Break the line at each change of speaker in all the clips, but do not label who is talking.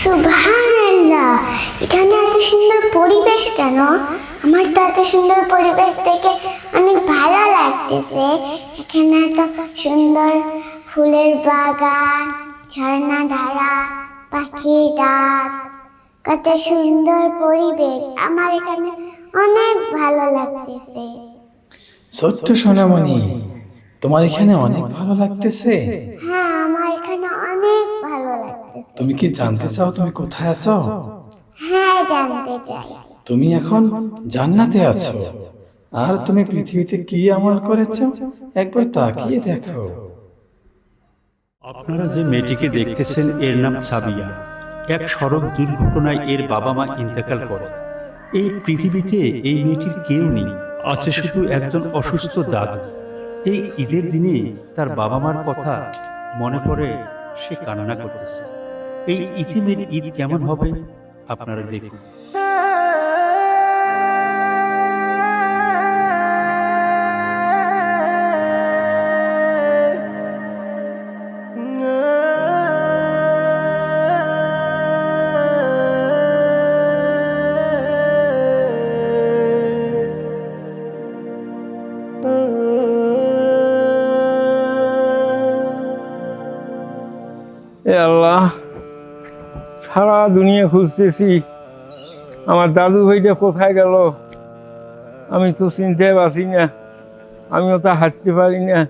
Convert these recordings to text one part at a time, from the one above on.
সুবহানাল্লাহ। এখানে এত সুন্দর পরিবেশ কেন? আমার তো এত সুন্দর পরিবেশ দেখে অনেক ভালো লাগতেছে। এখানে এত সুন্দর ফুলের বাগান ঝর্ণা ধারা পাখির ডাক কত সুন্দর পরিবেশ। আমার এখানে অনেক ভালো লাগতেছে।
ছোট্ট সোনামণি তোমার এখানে অনেক ভালো লাগতেছে?
হ্যাঁ আমার এখানে অনেক ভালো
তুমি কি জানতে চাও তুমি কোথায় আছো?
হ্যাঁ জানতে চাই।
তুমি এখন জান্নাতে আছো। আর তুমি পৃথিবীতে কি আমল করেছ? একবার তাকিয়ে দেখো।
আপনারা যে মেয়েটিকে দেখতেছেন এর নাম সাবিয়া। এক সড়ক দুর্ঘটনায় এর বাবা মা ইন্তেকাল করে। এই পৃথিবীতে এই মেয়েটির কেউ নেই আছে শুধু একজন অসুস্থ দাদু। এই ঈদের দিনে তার বাবা মার কথা মনে পড়ে সে কান্না করতেছে। এই ইতিমের ঈদ কেমন হবে? আপনারা দেখুন।
আল্লাহ সারা দুনিয়া খুঁজতেছি। আমার দাদু ভাইটা কোথায় গেল? আমি তো চিনতে পারছি না। আমিও তা হাঁটতে পারি না।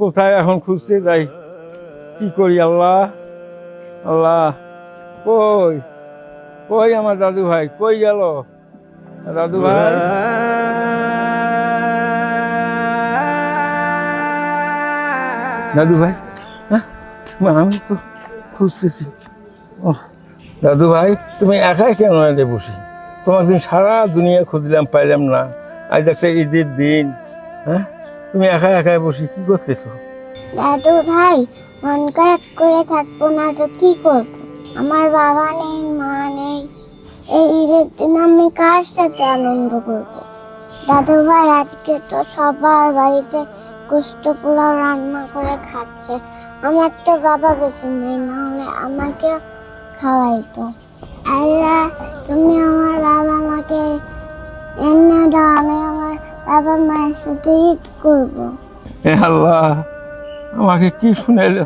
কোথায় এখন খুঁজতে যাই? কি করি আল্লাহ? আল্লাহ, কই? কই আমার দাদু ভাই? কই গেল? দাদু ভাই? দাদু ভাই? হ্যাঁ? আমি তো খুঁজতেছি। দাদু ভাই, তুমি একাই কেন এনে বসি? তোমার দিন সারা দুনিয়া খুঁজলাম, পাইলাম না। আজ একটা ঈদের দিন হ্যাঁ? তুমি একাই একাই বসি কি করতেছো?
দাদু ভাই, মন খারাপ করে থাকব না তো কি করব? আমার বাবা নেই, মা নেই। এই ঈদের দিন আমি কার সাথে আনন্দ করব? দাদু ভাই, আজকে তো সবার বাড়িতে গোস্ত পোলাও রান্না করে খাচ্ছে। আমার তো বাবা বেশি নেই না হলে আমাকে খাওয়াইতো। আল্লাহ, তুমি আমার বাবা মাকে এনে দাও, আমি আমার বাবা মায়ের সাথে ঈদ করব।
এ আল্লাহ, আমাকে কি শুনাইল?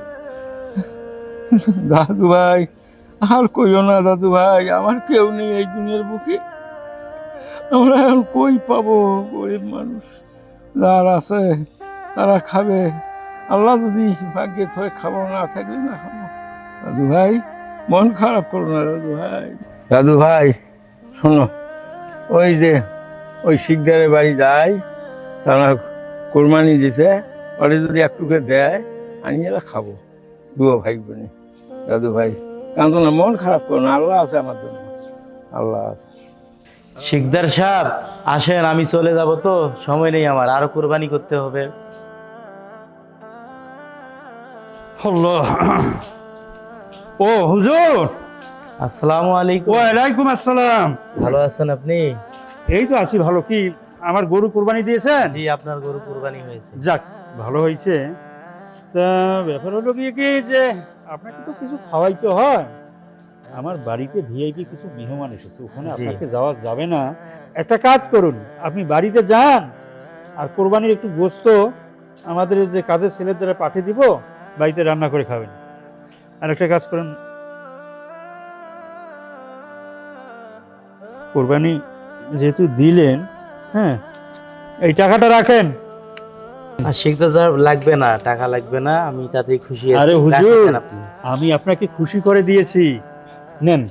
দাদু ভাই, আর কইও না দাদু ভাই, আমার কেউ নেই এই দুনিয়ার বুকে। আমরা এখন কই পাবো? গরিব মানুষ, যার আছে, তারা খাবে। আল্লাহ যদি ভাগ্যে থয়ে খাব, না থাকলে না খাব। দাদু ভাই মন খারাপ করো না দাদু ভাই। দাদু ভাই শোনো ওই যে ওই শিকদারের বাড়ি যায় তারা কোরবানি দিছে ওরে যদি একটুকে দেয় আমি এরা খাব দুও ভাই বোনে। দাদু ভাই কারণ না মন খারাপ করো না আল্লাহ আছে আমার জন্য। আল্লাহ আছে।
শিকদার সাহেব আসেন আমি চলে যাব তো সময় নেই আমার আরও কোরবানি করতে হবে।
আল্লাহ। ও হুজুর।
আসসালামু আলাইকুম।
ওয়ালাইকুম আসসালাম।
ভালো আছেন আপনি?
এই তো আছি ভালো। কি আমার গরু কোরবানি দিয়েছেন?
জি আপনার গরু কোরবানি হয়েছে।
যাক ভালো হয়েছে। তা ব্যাপার হলো গিয়ে কি যে আপনাকে তো কিছু খাওয়াইতে হয়। আমার বাড়িতে ভিআইপি কিছু মেহমান এসেছে ওখানে আপনাকে যাওয়া যাবে না। একটা কাজ করুন আপনি বাড়িতে যান আর কোরবানির একটু গোস্ত আমাদের যে কাজের ছেলের দ্বারা পাঠিয়ে দিব বাড়িতে রান্না করে খাবেন। আর একটা কাজ করুন। কোরবানি যেহেতু দিলেন হ্যাঁ এই টাকাটা রাখেন।
আর লাগবে না টাকা লাগবে না আমি তাতেই খুশি
আরে হুজুর।
আপনি।
আমি আপনাকে খুশি করে দিয়েছি। নেন।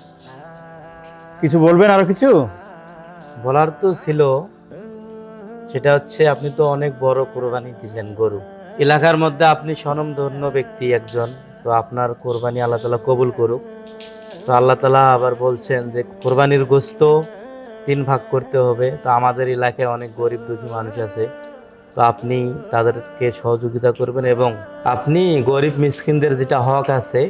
কিছু বলবেন আরও কিছু?
বলার তো ছিল সেটা হচ্ছে আপনি তো অনেক বড় কোরবানি দিলেন গরু। এলাকার মধ্যে আপনি স্বনামধন্য ব্যক্তি একজন। তো আপনার কোরবানি আল্লাহ তালা কবুল করুক। তো আল্লাহ তালা আবার বলছেন যে কোরবানির গোস্ত তিন ভাগ করতে হবে। তো আমাদের এলাকায় অনেক গরিব দুঃখী মানুষ আছে। তো আপনি তাদেরকে সহযোগিতা করবেন এবং আপনি গরিব মিসকিনদের যেটা হক আছে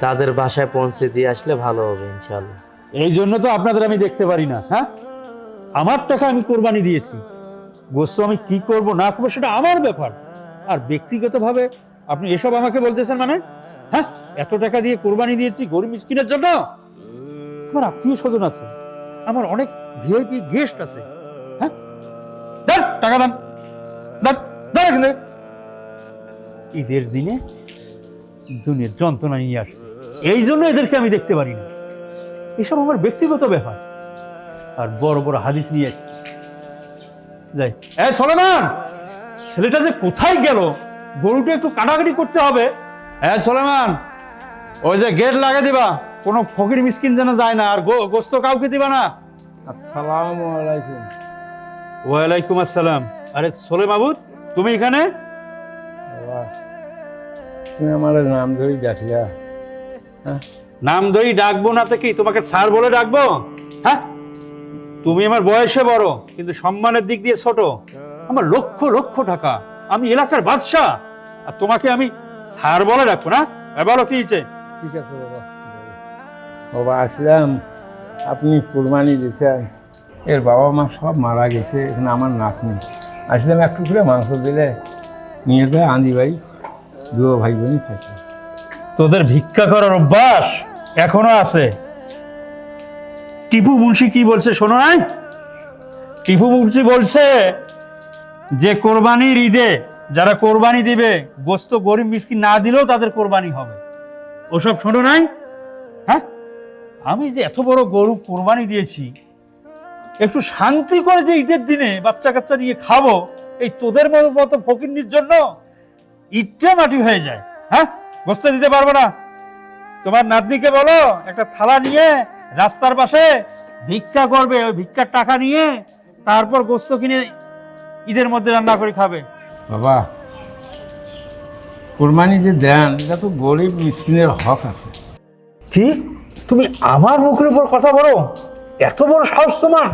তাদের বাসায় পৌঁছে দিয়ে আসলে ভালো হবে ইনশাল্লাহ
এই জন্য তো আপনাদের আমি দেখতে পারি না হ্যাঁ? আমার টাকা আমি কোরবানি দিয়েছি। গোস্ত আমি কি করব না করব সেটা আমার ব্যাপার। আর ব্যক্তিগতভাবে আপনি এসব আমাকে বলতেছেন মানে? হ্যাঁ? এত টাকা দিয়ে কোরবানি দিয়েছি গরিব মিসকিনের জন্য? আমার আত্মীয় স্বজন আছে। আমার অনেক ভিআইপি গেস্ট আছে। হ্যাঁ? টাকা দেন। এখানে। ঈদের দিনে দুনিয়ার যন্ত্রণা নিয়ে আসছে এই জন্য এদেরকে আমি দেখতে পারি না। এসব আমার ব্যক্তিগত ব্যাপার। আর বড় বড় হাদিস নিয়ে আসছে যাই। এ সলেমান, ছেলেটা যে কোথায় গেল? গরুটা একটু কাটাকাটি করতে হবে। হ্যাঁ সোলেমান ওই যে গেট লাগিয়ে দিবা কোনো ফকির মিসকিন যেন যায় না আর গোস্ত কাউকে দিবা না।
আসসালামু আলাইকুম।
ওয়ালাইকুম আসসালাম। আরে সোলে মাবুদ তুমি এখানে?
তুমি আমার নাম ধরে ডাকলা।
নাম ধরি ডাকবো না তো কি তোমাকে স্যার বলে ডাকবো? হ্যাঁ? তুমি আমার বয়সে বড় কিন্তু সম্মানের দিক দিয়ে ছোট। আমার লক্ষ লক্ষ টাকা। আমি এলাকার বাদশাহ। আর তোমাকে আমি স্যার বলে রাখব না? বলো কি হয়েছে?
ঠিক আছে বাবা বাবা আসলাম। আপনি কুরবানি দিয়েছেন এর বাবা মা সব মারা গেছে এখানে আমার নাতনি। আসলাম একটু করে মাংস দিলে নিয়ে যায় আন্দি ভাই দুও ভাই বোনই থাকে।
তোদের ভিক্ষা করার অভ্যাস এখনও আছে। টিপু মুন্সি কি বলছে শোনো নাই? টিপু মুন্সি বলছে যে কোরবানির ঈদে যারা কোরবানি দিবে, গোস্ত গরিব মিসকিন না দিলেও তাদের কোরবানি হবে। ওসব শোনো নাই? হ্যাঁ? আমি যে এত বড় গরু কোরবানি দিয়েছি, একটু শান্তি করে যে ঈদের দিনে বাচ্চা কাচ্চা নিয়ে খাব, এই তোদের মতো মতো ফকিরনির জন্য ইটটা মাটি হয়ে যায়। হ্যাঁ? গোস্ত দিতে পারব না। তোমার নাতনিকে বলো, একটা থালা নিয়ে রাস্তার পাশে ভিক্ষা করবে, ওই ভিক্ষার টাকা নিয়ে তারপর গোস্ত কিনে ঈদের মধ্যে রান্না করে খাবে।
বাবা কুরবানি যে দেন এটা তো গরিব মিসকিনের হক আছে।
কি? তুমি আমার মুখের উপর কথা বলো? এত বড় সাহস তোমার?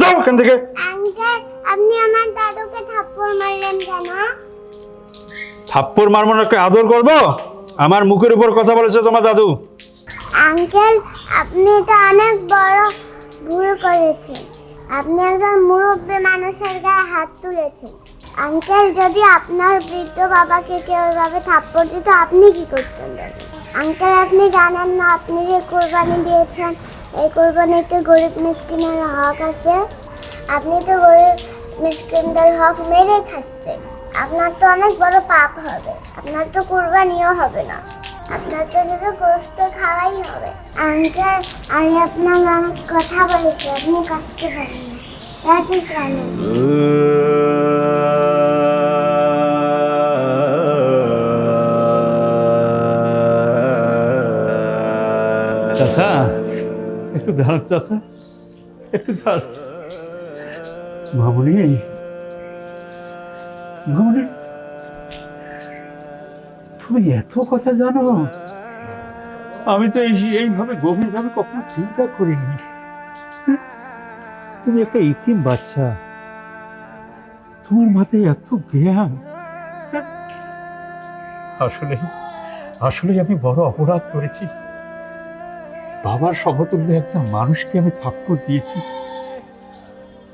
যাও এখান থেকে।
আঙ্কেল আপনি আমার দাদুকে থাপ্পড় মারলেন কেন?
থাপ্পড় মারমনাকে আদর করব? আমার মুখের উপর কথা বলেছে তোমার দাদু।
আঙ্কেল আপনি তো অনেক বড় ভুল করেছেন। আপনি একজন মুরব্বী মানুষের গায়ে হাত তুলেছেন। আঙ্কেল, যদি আপনার বৃদ্ধ বাবাকে কেউ এভাবে থাপ্পড় দিত, আপনি কি করতেন আঙ্কেল, আপনি জানেন না, আপনি যে কোরবানি দিয়েছেন, এই কোরবানিতে গরিব মিসকিনের হক আছে। আপনি তো গরিব মিসকিনদের হক মেরে খাচ্ছেন। আপনার তো অনেক বড় পাপ হবে। আপনার তো কোরবানিও হবে না। আপনার তো গোস্ত খাওয়াই হবে। আমি আপনার অনেক কথা বলেছি, আপনি কাটতে পারেন না।
চাচা, একটু দাঁড়ান চাচা, একটু দাঁড়ান। তুমি এত কথা জানো? আমি তো এই এইভাবে গভীরভাবে কখনো চিন্তা করিনি? তুমি একটা ইতিম বাচ্চা। তোমার মাথায় এত জ্ঞান? আসলে আসলে আমি বড় অপরাধ করেছি। বাবার সমতুল্য একজন মানুষকে আমি থাপ্পড় দিয়েছি।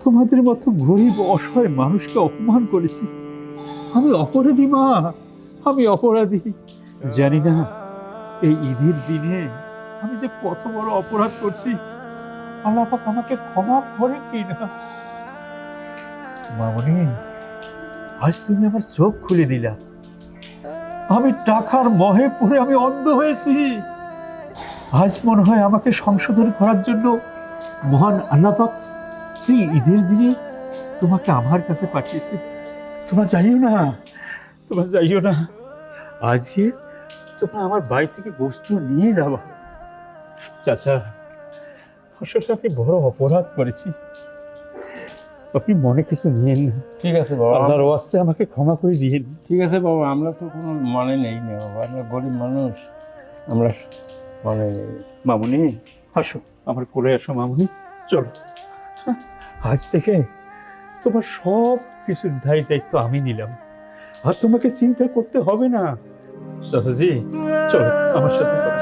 তোমাদের মতো গরিব, অসহায় মানুষকে অপমান করেছি। আমি অপরাধী মা। আমি অপরাধী। জানি না, এই ঈদের দিনে আমি যে কত বড় অপরাধ করছি, আল্লাহ আমাকে ক্ষমা করে কি না মামনি, আজ তুমি আমার চোখ খুলে দিলা। আমি টাকার মহে পড়ে আমি অন্ধ হয়েছি। আজ মনে হয় আমাকে সংশোধন করার জন্য মহান আল্লাপাক সেই ঈদের দিনে তোমাকে আমার কাছে পাঠিয়েছে। তোমরা যাইও না, তোমরা যাইও না। আজকে তোমরা আমার বাড়ি থেকে বস্তু নিয়ে যাবা চাচা আসলে আমি বড় অপরাধ করেছি। আপনি মনে কিছু নিয়েন না।
ঠিক আছে বাবা।
আল্লাহর ওয়াস্তে আমাকে ক্ষমা করে দিয়েন।
ঠিক আছে বাবা আমরা তো কোনো মনে নেই না বাবা। আমরা গরিব মানুষ। আমরা মনে নেই।
মামুনি আসো। আমার কোলে আসো মামুনি। চলো। আজ থেকে তোমার সব কিছুর দায় দায়িত্ব আমি নিলাম। আর তোমাকে চিন্তা করতে হবে না। চাচাজি চলো আমার সাথে চলো।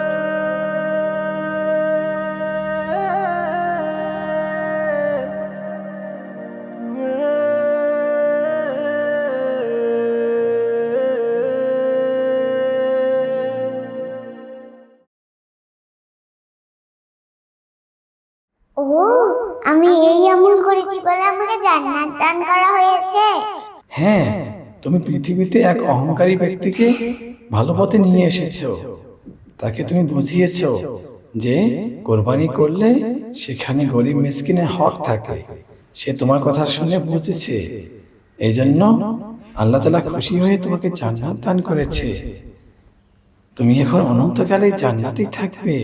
আমি এই আমল করেছি বলে আমাকে জান্নাত দান করা হয়েছে।
হ্যাঁ তুমি পৃথিবীতে এক অহংকারী ব্যক্তিকে ভালো পথে নিয়ে এসেছ। তাকে তুমি বুঝিয়েছো যে কোরবানি করলে সেখানে গরিব মিসকিনের হক থাকে। সে তোমার কথা শুনে বুঝেছে। এই জন্য আল্লাহ তালা খুশি হয়ে তোমাকে জান্নাত দান করেছে। তুমি এখন অনন্তকালে জান্নাতেই থাকবে।